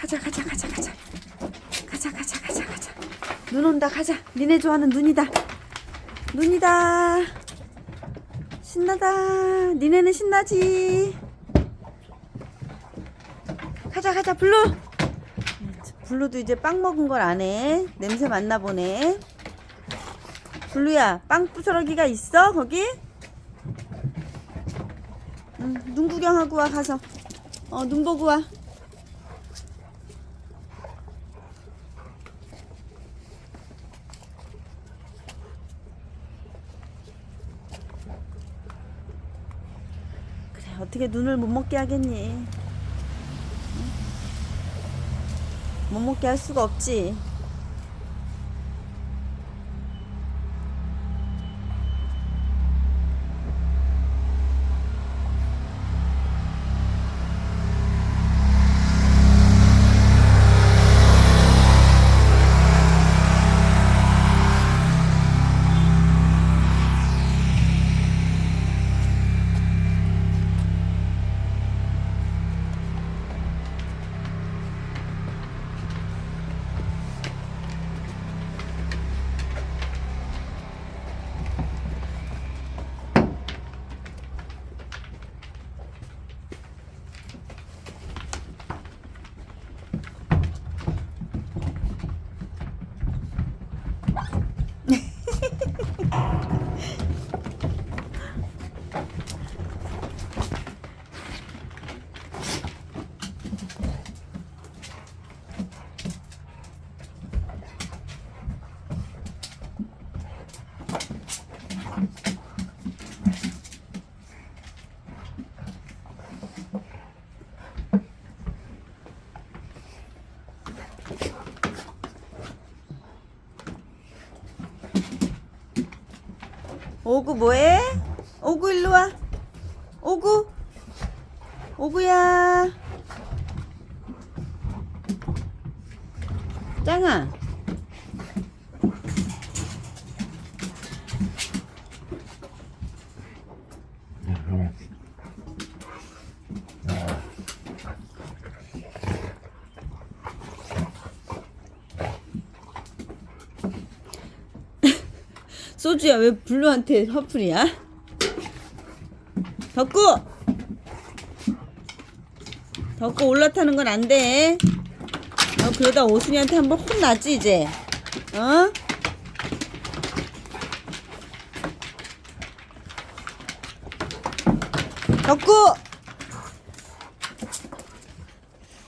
가자 가자 가자 가자. 가자 가자 가자 가자. 눈 온다 가자. 니네 좋아하는 눈이다. 눈이다. 신나다. 니네는 신나지. 가자 가자 블루. 블루도 이제 빵 먹은 걸 안해 냄새 맡나 보네. 블루야 빵 부스러기가 있어 거기? 응, 눈 구경하고 와 가서. 어 눈 보고 와. 그래 어떻게 눈을 못 먹게 하겠니? 응? 못 먹게 할 수가 없지 오구 뭐해? 오구 일로 와. 오구. 오구야. 짱아. 소주야 왜 블루한테 화풀이야? 덕구! 덕구 올라타는 건 안 돼. 너 그러다 오순이한테 한번 혼나지 이제. 어? 덕구!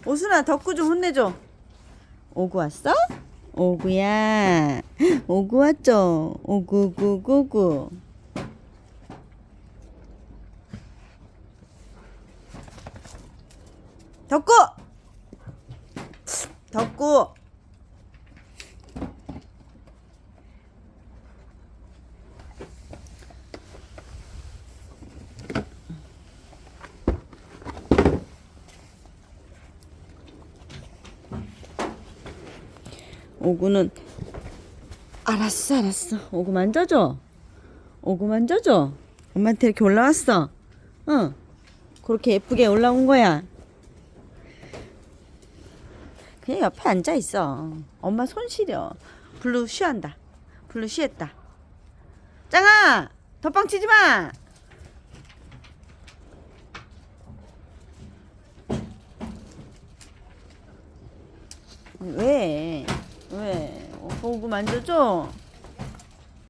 오순아 덕구 좀 혼내줘. 오구 왔어? 오구야. 오구 왔죠? 오구구구구. 덕구! 덕구! 오구는 알았어 알았어. 오구 만져줘. 오구 만져줘. 엄마한테 이렇게 올라왔어. 응 그렇게 예쁘게 올라온 거야. 그냥 옆에 앉아 있어. 엄마 손 시려. 블루 쉬한다. 블루 쉬했다. 짱아! 덧방 치지 마! 왜? 왜? 오구 만져줘?